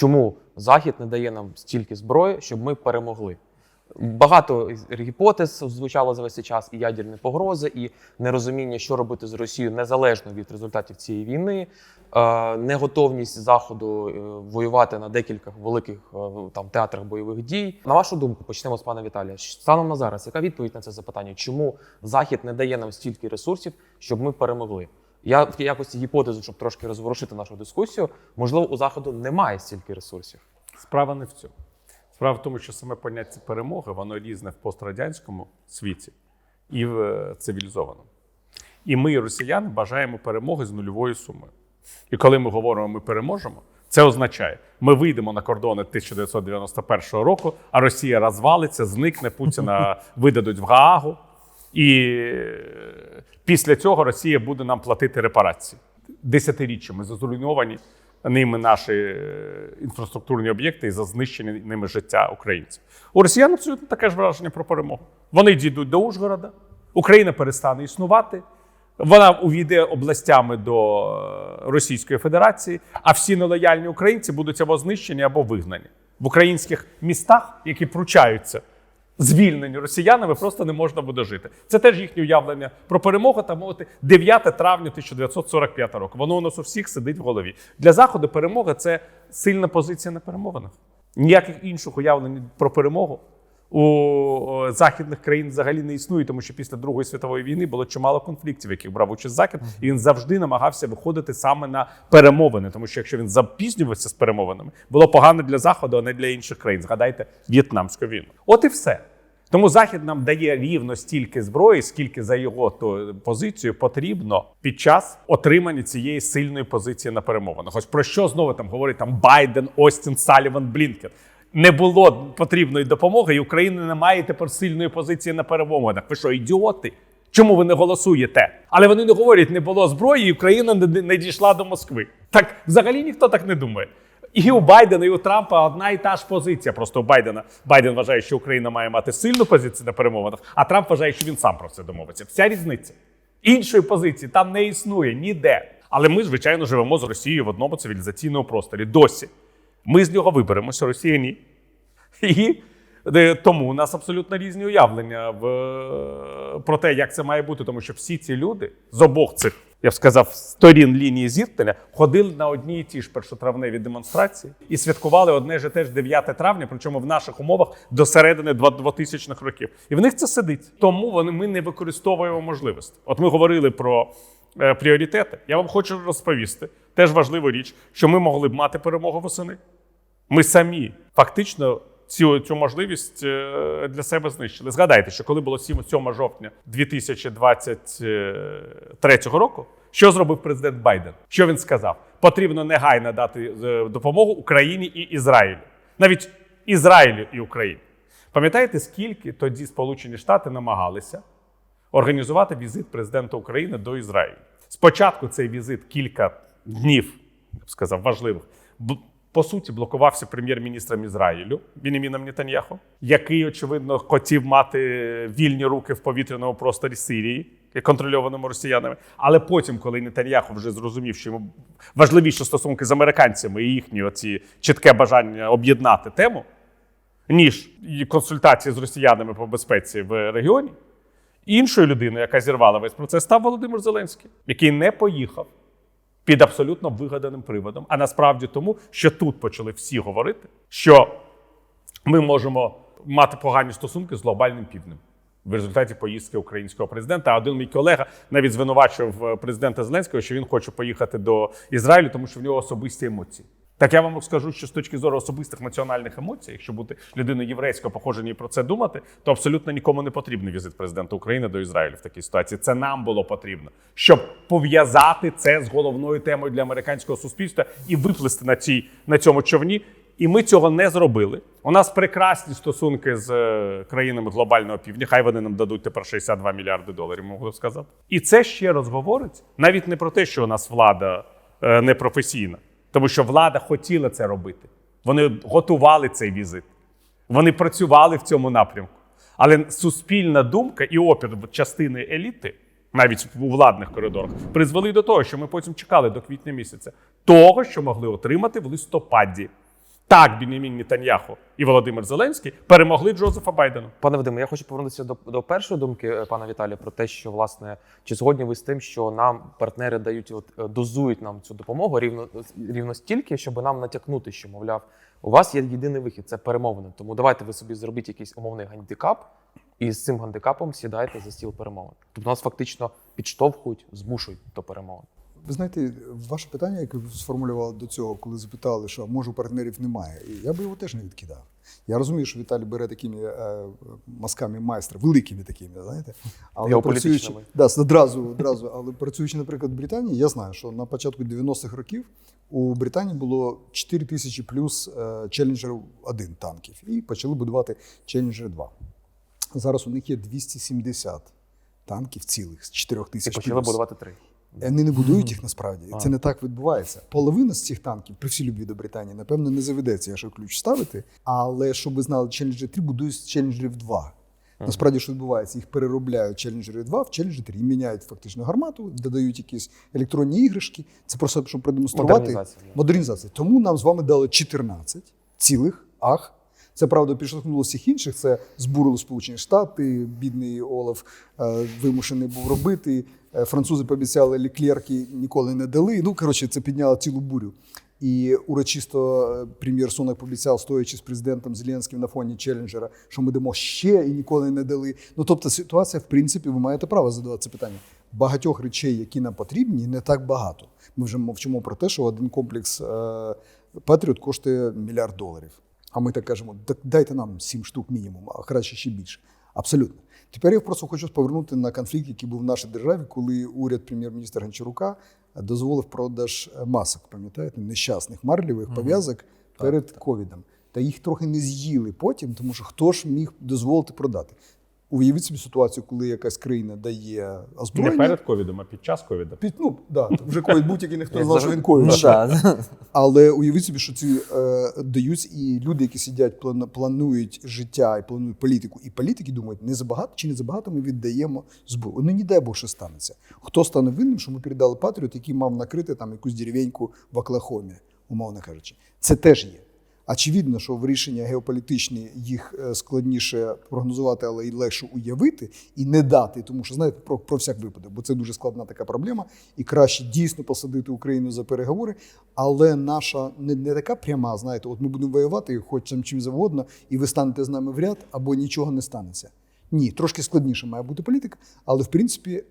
чому Захід не дає нам стільки зброї, щоб ми перемогли. Багато гіпотез звучало за весь цей час і ядерні погрози, і нерозуміння, що робити з Росією незалежно від результатів цієї війни, е, неготовність заходу е, воювати на декількох великих е, там театрах бойових дій. На вашу думку, почнемо з пана Віталія. Станом на зараз, яка відповідь на це запитання? Чому Захід не дає нам стільки ресурсів, щоб ми перемогли? Я в якості гіпотези, щоб трошки розворушити нашу дискусію, можливо, у заходу немає стільки ресурсів. Справа не в цьому. Справа в тому, що саме поняття перемоги воно різне в пострадянському світі і в е, цивілізованому. І ми, росіяни, бажаємо перемоги з нульовою сумою. І коли ми говоримо, ми переможемо, це означає, ми вийдемо на кордони 1991 року, а Росія розвалиться, зникне, Путіна видадуть в Гаагу. І е, після цього Росія буде нам платити репарації. Десятиріччями зруйновані ними наші е, інфраструктурні об'єкти і за знищення ними життя українців. У росіян абсолютно таке ж враження про перемогу. Вони дійдуть до Ужгорода, Україна перестане існувати. Вона увійде областями до е, Російської Федерації, а всі нелояльні українці будуть або знищені, або вигнані. В українських містах, які пручаються, звільнені росіянами, просто не можна буде жити. Це теж їхнє уявлення про перемогу та мовити 9 травня 1945 року. Воно у нас у всіх сидить в голові. Для заходу перемога це сильна позиція на перемовинах. Ніяких інших уявлень про перемогу у західних країн взагалі не існує, тому що після Другої світової війни було чимало конфліктів, яких брав участь захід, і він завжди намагався виходити саме на перемовини. Тому що якщо він запізнювався з перемовинами, було погано для заходу, а не для інших країн. Згадайте в'єтнамську війну. От і все. Тому Захід нам дає рівно стільки зброї, скільки за його то позицію потрібно під час отримання цієї сильної позиції на перемовинах. Ось про що знову там говорить там Байден, Остін, Саліван, Блінкен. Не було потрібної допомоги, і Україна не має тепер сильної позиції на перемовинах. Ви що, ідіоти? Чому ви не голосуєте? Але вони не говорять, не було зброї, і Україна не дійшла до Москви. Так взагалі ніхто так не думає. І у Байдена, і у Трампа одна і та ж позиція. Просто у Байдена Байден вважає, що Україна має мати сильну позицію на перемовинах, а Трамп вважає, що він сам про це домовиться. Вся різниця. Іншої позиції там не існує ніде. Але ми, звичайно, живемо з Росією в одному цивілізаційному просторі. Досі. Ми з нього виберемося, Росія ні. І е, тому у нас абсолютно різні уявлення в, е, про те, як це має бути, тому що всі ці люди з обох цих, я б сказав, сторін лінії зіткнення ходили на одні і ті ж першотравневі демонстрації і святкували одне ж і те ж 9 травня, причому в наших умовах до середини 2000-х років. І в них це сидить. Тому вони ми не використовуємо можливості. От ми говорили про е, пріоритети. Я вам хочу розповісти теж важливу річ, що ми могли б мати перемогу восени. Ми самі фактично цю, цю можливість е, для себе знищили. Згадайте, що коли було 7, 7 жовтня 2023 року, що зробив президент Байден? Що він сказав? Потрібно негайно дати е, допомогу Україні і Ізраїлю, навіть Ізраїлю і Україні. Пам'ятаєте, скільки тоді Сполучені Штати намагалися організувати візит президента України до Ізраїлю? Спочатку цей візит кілька днів, я б сказав, важливих. По суті, блокувався прем'єр-міністром Ізраїлю Бініміном Нетаньяху, який, очевидно, хотів мати вільні руки в повітряному просторі Сирії, контрольованому росіянами. Але потім, коли Нетаньяху вже зрозумів, що йому важливіші стосунки з американцями і їхні оці чітке бажання об'єднати тему, ніж консультації з росіянами по безпеці в регіоні, іншою людиною, яка зірвала весь процес, став Володимир Зеленський, який не поїхав під абсолютно вигаданим приводом. А насправді тому, що тут почали всі говорити, що ми можемо мати погані стосунки з глобальним півднем. В результаті поїздки українського президента. Один мій колега навіть звинувачив е, президента Зеленського, що він хоче поїхати до Ізраїлю, тому що в нього особисті емоції. Так я вам скажу, що з точки зору особистих національних емоцій, якщо бути людиною єврейського походження і про це думати, то абсолютно нікому не потрібний візит президента України до Ізраїлю в такій ситуації. Це нам було потрібно, щоб пов'язати це з головною темою для американського суспільства і виплисти на цій на цьому човні. І ми цього не зробили. У нас прекрасні стосунки з е, країнами глобального півдня. Хай вони нам дадуть тепер 62 мільярди доларів, могли б сказати. І це ще раз говорить навіть не про те, що у нас влада е, непрофесійна, тому що влада хотіла це робити. Вони готували цей візит. Вони працювали в цьому напрямку. Але суспільна думка і опір частини еліти, навіть у владних коридорах, призвели до того, що ми потім чекали до квітня місяця того, що могли отримати в листопаді. Так, Бінімін Нетаньяху і Володимир Зеленський перемогли Джозефа Байдена. Пане Вадиме, я хочу повернутися до, до першої думки е, пана Віталія про те, що власне чи згодні ви з тим, що нам партнери дають, от е, дозують нам цю допомогу рівно рівно стільки, щоб нам натякнути, що мовляв, у вас є єдиний вихід це перемовини. Тому давайте ви собі зробіть якийсь умовний гандикап, і з цим гандикапом сідайте за стіл перемовин. Тобто нас фактично підштовхують, змушують до перемовин. Ви знаєте, ваше питання, яке ви сформулювали до цього, коли запитали, що може партнерів немає, я би його теж не відкидав. Я розумію, що Віталій бере такими е, мазками майстра, великими такими, знаєте. Але працюючи, да, одразу, одразу, але працюючи, наприклад, в Британії, я знаю, що на початку 90-х років у Британії було 4 тисячі плюс е, Challenger 1 танків, і почали будувати Challenger 2. Зараз у них є 270 танків цілих з 4 І тисяч почали будувати три. Вони не будують їх насправді. Це не так відбувається. Половина з цих танків, при всій любві до Британії, напевно, не заведеться, якщо ключ ставити. Але щоб ви знали, Challenger 3 будують з Challenger 2. Насправді, що відбувається, їх переробляють Challenger 2 в Challenger 3 міняють фактично гармату, додають якісь електронні іграшки. Це просто щоб продемонструвати Модернізація. модернізація. Тому нам з вами дали 14 цілих ах. Це правда підштовхнуло всіх інших. Це збурили Сполучені Штати. Бідний Олаф е, вимушений був робити. Е, Французи пообіцяли ліклерки, ніколи не дали. Ну коротше, це підняло цілу бурю. І урочисто е, прем'єр Сунак пообіцяв, стоячи з президентом Зеленським на фоні Челленджера, що ми дамо ще і ніколи не дали. Ну тобто, ситуація, в принципі, ви маєте право задавати це питання. Багатьох речей, які нам потрібні, не так багато. Ми вже мовчимо про те, що один комплекс е, Патріот коштує мільярд доларів. А ми так кажемо, «Так дайте нам сім штук мінімум, а краще ще більше. Абсолютно. Тепер я просто хочу повернути на конфлікт, який був в нашій державі, коли уряд прем'єр-міністра Гончарука дозволив продаж е, масок, пам'ятаєте, нещасних марлєвих пов'язок перед ковідом. Та їх трохи не з'їли потім, тому що хто ж міг дозволити продати? Уявіть собі ситуацію, коли якась країна дає Не перед ковідом, а під час ковіду. Під, ну, да, вже ковід був, тільки ніхто не знав, що він ковід. Але уявіть собі, що ці е, дають і люди, які сидять, плану- планують життя і планують політику, і політики думають, не забагато чи не забагато ми віддаємо зброю. Ну не дай Бог, що станеться. Хто стане винним, що ми передали патріот, який мав накрити там якусь деревеньку в Оклахомі, умовно кажучи. Це теж є. Очевидно, що в рішення геополітичні їх е, складніше прогнозувати, але й легше уявити і не дати, тому що знаєте про, про всяк випадок, бо це дуже складна така проблема, і краще дійсно посадити Україну за переговори. Але наша не, не така пряма, знаєте, от ми будемо воювати, хоч там чим завгодно, і ви станете з нами в ряд, або нічого не станеться. Ні, трошки складніше має бути політика, але в принципі.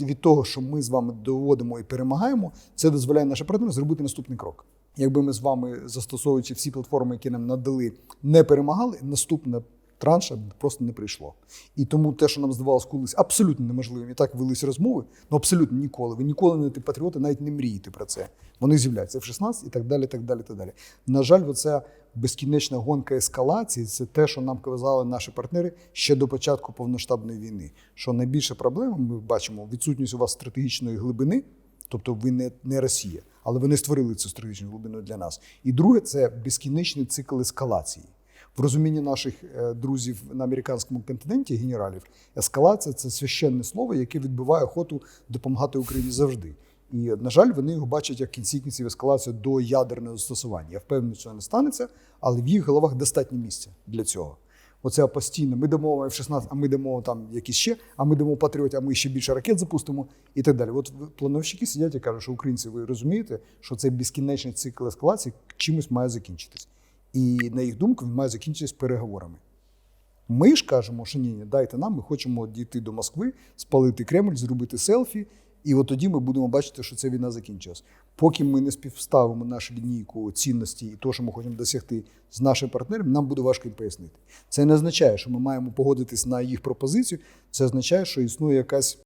Від того, що ми з вами доводимо і перемагаємо, це дозволяє нашим партнерам зробити наступний крок. Якби ми з вами, застосовуючи всі платформи, які нам надали, не перемагали, наступна транша просто не прийшло. І тому те, що нам здавалося колись абсолютно неможливим, і так велись розмови, ну абсолютно ніколи. Ви ніколи не ти патріоти, навіть не мрієте про це. Вони з'являються в 16 і так далі. так далі, так далі. На жаль, оця безкінечна гонка ескалації це те, що нам казали наші партнери ще до початку повноштабної війни. Що найбільша проблема, ми бачимо відсутність у вас стратегічної глибини. Тобто ви не, не Росія, але вони створили цю стратегічну глибину для нас. І друге це безкінечний цикл ескалації. В розумінні наших е, друзів на американському континенті, генералів, ескалація це священне слово, яке відбиває охоту допомагати Україні завжди. І, на жаль, вони його бачать як кінці кінців ескалацію до ядерного застосування. Я впевнений, що не станеться, але в їх головах достатньо місця для цього. Оце постійно. Ми дамо F-16, а ми дамо там якісь ще, а ми дамо патріоті, а ми ще більше ракет запустимо і так далі. От плановщики сидять і кажуть, що українці, ви розумієте, що цей безкінечний цикл ескалації чимось має закінчитись. І на їх думку він має закінчитись переговорами. Ми ж кажемо, що ні, ні, дайте нам, ми хочемо дійти до Москви, спалити Кремль, зробити селфі, і от тоді ми будемо бачити, що ця війна закінчилась. Поки ми не співставимо нашу лінійку цінності і те, що ми хочемо досягти з нашим партнером, нам буде важко їм пояснити. Це не означає, що ми маємо погодитись на їх пропозицію. Це означає, що існує якась